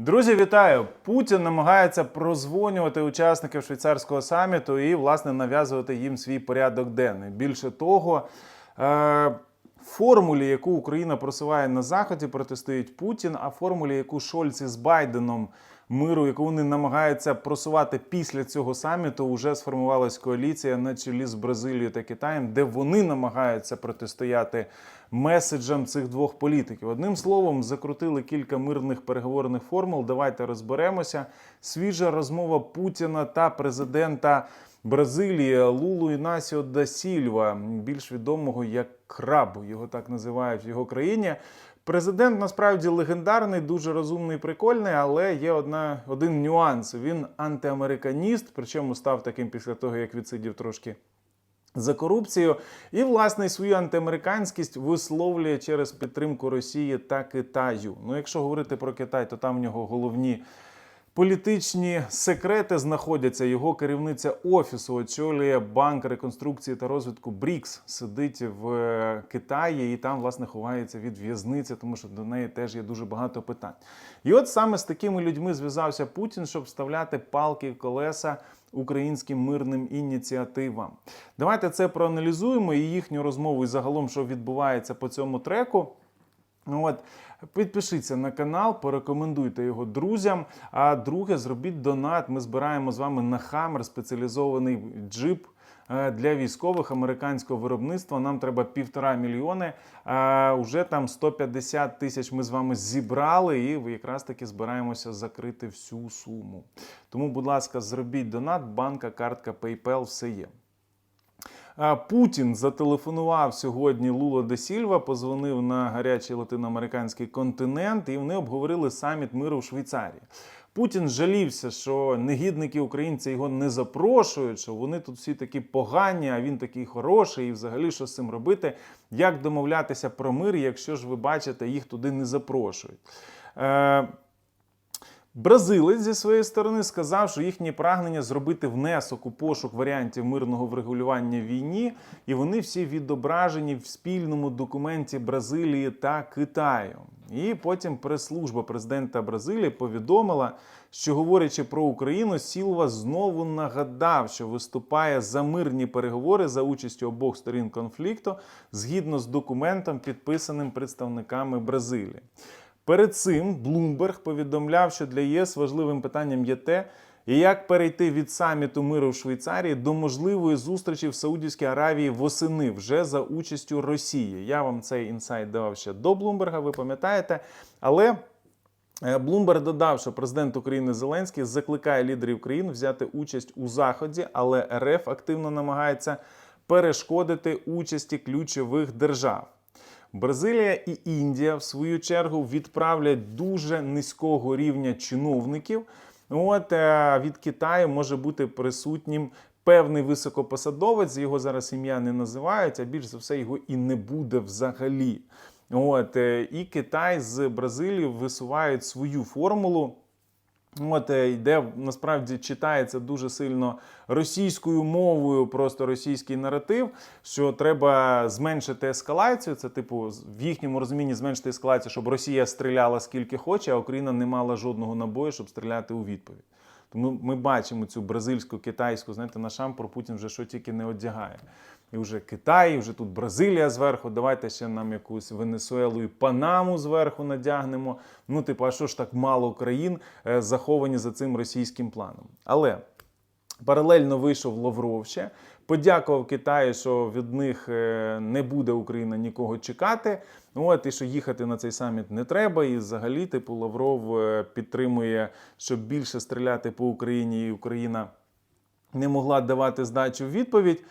Друзі, вітаю! Путін намагається прозвонювати учасників швейцарського саміту і, власне, нав'язувати їм свій порядок денний. Більше того, е- формулі, яку Україна просуває на заході, протистоїть Путін, а формулі, яку Шольц із Байденом миру, яку вони намагаються просувати після цього саміту, вже сформувалась коаліція на чолі з Бразилією та Китаєм, де вони намагаються протистояти меседжам цих двох політиків. Одним словом, закрутили кілька мирних переговорних формул. Давайте розберемося. Свіжа розмова Путіна та президента. Бразилії Лулу Інасіо да Сільва, більш відомого як краб, його так називають в його країні. Президент насправді легендарний, дуже розумний, прикольний, але є одна, один нюанс. Він антиамериканіст, причому став таким після того, як відсидів трошки за корупцію, і власне свою антиамериканськість висловлює через підтримку Росії та Китаю. Ну, якщо говорити про Китай, то там в нього головні. Політичні секрети знаходяться. Його керівниця офісу очолює банк реконструкції та розвитку БРІКС. Сидить в е, Китаї і там власне ховається від в'язниці, тому що до неї теж є дуже багато питань. І от саме з такими людьми зв'язався Путін, щоб вставляти палки в колеса українським мирним ініціативам. Давайте це проаналізуємо і їхню розмову і загалом, що відбувається по цьому треку. Ну от, підпишіться на канал, порекомендуйте його друзям. А друге, зробіть донат. Ми збираємо з вами на Хаммер спеціалізований джип. е, Для військових американського виробництва нам треба півтора мільйони. А уже там 150 тисяч ми з вами зібрали, і якраз таки збираємося закрити всю суму. Тому, будь ласка, зробіть донат, банка, картка, PayPal, все є. Путін зателефонував сьогодні Луло де Сільва, позвонив на гарячий латиноамериканський континент, і вони обговорили саміт миру в Швейцарії. Путін жалівся, що негідники українці його не запрошують, що вони тут всі такі погані, а він такий хороший, і взагалі що з цим робити, як домовлятися про мир, якщо ж ви бачите, їх туди не запрошують. Е, Бразилець зі своєї сторони сказав, що їхнє прагнення зробити внесок у пошук варіантів мирного врегулювання війні, і вони всі відображені в спільному документі Бразилії та Китаю. І потім прес-служба президента Бразилії повідомила, що говорячи про Україну, Сілва знову нагадав, що виступає за мирні переговори за участю обох сторін конфлікту згідно з документом, підписаним представниками Бразилії. Перед цим Блумберг повідомляв, що для ЄС важливим питанням є те, як перейти від саміту миру в Швейцарії до можливої зустрічі в Саудівській Аравії восени вже за участю Росії. Я вам цей інсайт давав ще до Блумберга, ви пам'ятаєте. Але е, Блумберг додав, що президент України Зеленський закликає лідерів країн взяти участь у заході, але РФ активно намагається перешкодити участі ключових держав. Бразилія і Індія, в свою чергу, відправлять дуже низького рівня чиновників. От е, від Китаю може бути присутнім певний високопосадовець. Його зараз ім'я не називають, а більш за все його і не буде взагалі. От е, і Китай з Бразилією висувають свою формулу. От е, де насправді читається дуже сильно російською мовою, просто російський наратив, що треба зменшити ескалацію. Це, типу, в їхньому розумінні зменшити ескалацію, щоб Росія стріляла скільки хоче, а Україна не мала жодного набою, щоб стріляти у відповідь. Тому ми бачимо цю бразильську, китайську, знаєте, на шампур Путін вже що тільки не одягає. І вже Китай, і вже тут Бразилія зверху. Давайте ще нам якусь Венесуелу і Панаму зверху надягнемо. Ну, типу, а що ж так мало країн е, заховані за цим російським планом? Але паралельно вийшов Лавров ще, подякував Китаю, що від них е, не буде Україна нікого чекати. От і що їхати на цей саміт не треба. І взагалі, типу, Лавров е, підтримує, щоб більше стріляти по Україні, і Україна не могла давати здачу в відповідь.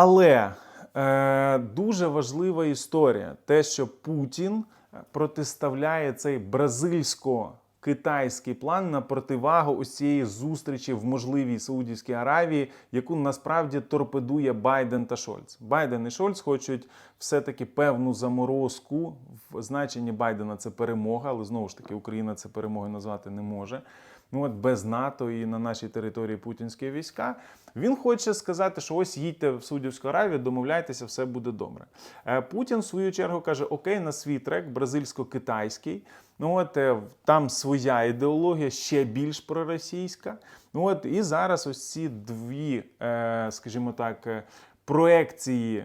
Але е, дуже важлива історія: те, що Путін протиставляє цей бразильсько-китайський план на противагу ось цієї зустрічі в можливій Саудівській Аравії, яку насправді торпедує Байден та Шольц. Байден і Шольц хочуть все-таки певну заморозку. В значенні Байдена це перемога, але знову ж таки Україна це перемогою назвати не може. Ну от без НАТО і на нашій території путінські війська. Він хоче сказати, що ось їдьте в Саудівську Аравію, домовляйтеся, все буде добре. Е, Путін в свою чергу каже: Окей, на свій трек, бразильсько-китайський. Ну от е, там своя ідеологія ще більш проросійська. Ну от і зараз ось ці дві, е, скажімо так. Проекції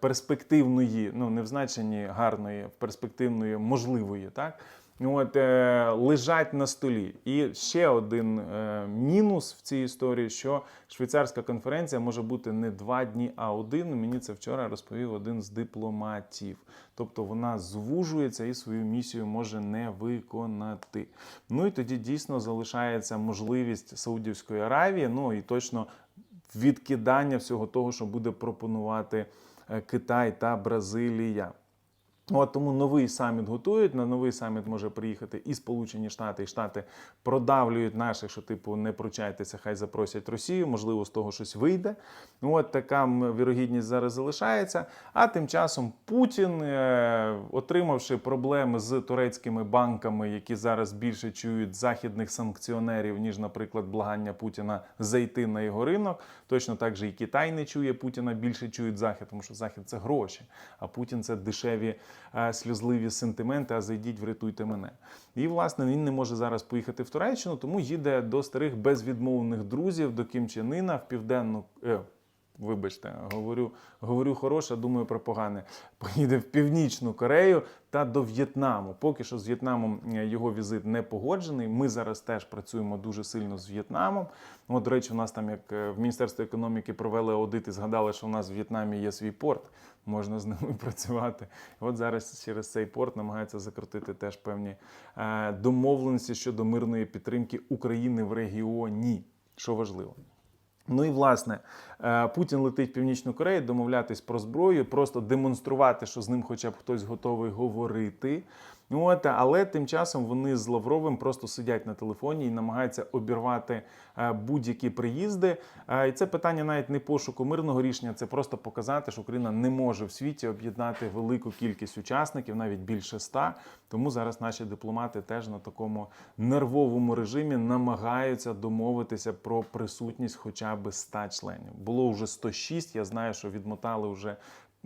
перспективної, ну не в значенні гарної, перспективної, можливої, так от е, лежать на столі. І ще один е, мінус в цій історії, що швейцарська конференція може бути не два дні, а один. Мені це вчора розповів один з дипломатів. Тобто вона звужується і свою місію може не виконати. Ну і тоді дійсно залишається можливість Саудівської Аравії, ну і точно відкидання всього того, що буде пропонувати е, Китай та Бразилія. От тому новий саміт готують. На новий саміт може приїхати і Сполучені Штати, і Штати продавлюють наших, що типу не пручайтеся, хай запросять Росію. Можливо, з того щось вийде. От така вірогідність зараз залишається. А тим часом Путін, е, отримавши проблеми з турецькими банками, які зараз більше чують західних санкціонерів, ніж, наприклад, благання Путіна зайти на його ринок. Точно так же і Китай не чує Путіна, більше чують Захід, тому що Захід це гроші, а Путін це дешеві сльозливі сентименти. А зайдіть, врятуйте мене. І власне він не може зараз поїхати в Туреччину, тому їде до старих безвідмовних друзів, до Кімчанина в південну. Вибачте, говорю, говорю хороше, думаю про погане. Поїде в Північну Корею та до В'єтнаму. Поки що з В'єтнамом е, його візит не погоджений. Ми зараз теж працюємо дуже сильно з В'єтнамом. От, до речі, у нас там, як е, в Міністерстві економіки провели аудит і згадали, що у нас в В'єтнамі є свій порт, можна з ними працювати. От зараз через цей порт намагаються закрутити теж певні е, домовленості щодо мирної підтримки України в регіоні, що важливо. Ну і власне е, Путін летить в Північну Корею, домовлятись про зброю, просто демонструвати, що з ним хоча б хтось готовий говорити. Ну, От, але тим часом вони з Лавровим просто сидять на телефоні і намагаються обірвати е, будь-які приїзди. Е, І це питання навіть не пошуку мирного рішення, це просто показати, що Україна не може в світі об'єднати велику кількість учасників, навіть більше ста. Тому зараз наші дипломати теж на такому нервовому режимі намагаються домовитися про присутність хоча б 100 членів. Було вже 106, Я знаю, що відмотали вже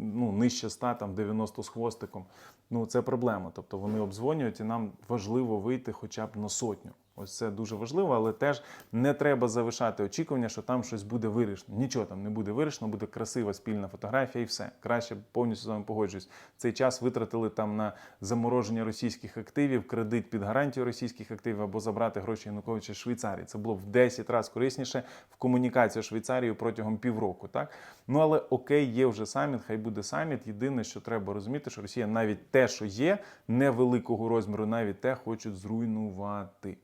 ну, нижче 100, там 90 з хвостиком. Ну це проблема. Тобто вони обдзвонюють, і нам важливо вийти хоча б на сотню. Ось це дуже важливо, але теж не треба завишати очікування, що там щось буде вирішено. Нічого там не буде вирішено, буде красива спільна фотографія і все. Краще повністю з вами погоджуюсь. Цей час витратили там на замороження російських активів, кредит під гарантію російських активів або забрати гроші Януковича з Швейцарії. Це було в 10 разів корисніше в комунікацію з протягом півроку. Так ну але окей, є вже саміт, хай буде саміт. Єдине, що треба розуміти, що Росія навіть те, що є, невеликого розміру, навіть те хочуть зруйнувати.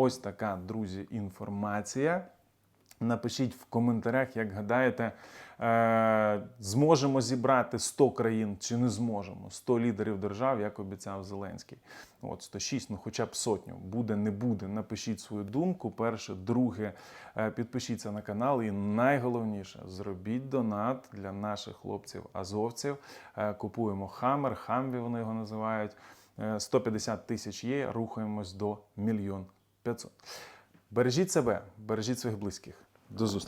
Ось така, друзі, інформація. Напишіть в коментарях, як гадаєте, е, зможемо зібрати 100 країн чи не зможемо. 100 лідерів держав, як обіцяв Зеленський. От 106, ну хоча б сотню. Буде, не буде. Напишіть свою думку. Перше, друге, е, підпишіться на канал. І найголовніше, зробіть донат для наших хлопців-азовців. Е, Купуємо хамер, хамві вони його називають. Е, 150 тисяч є, рухаємось до мільйон 500. Бережіть себе, бережіть своїх близьких. До зустрічі.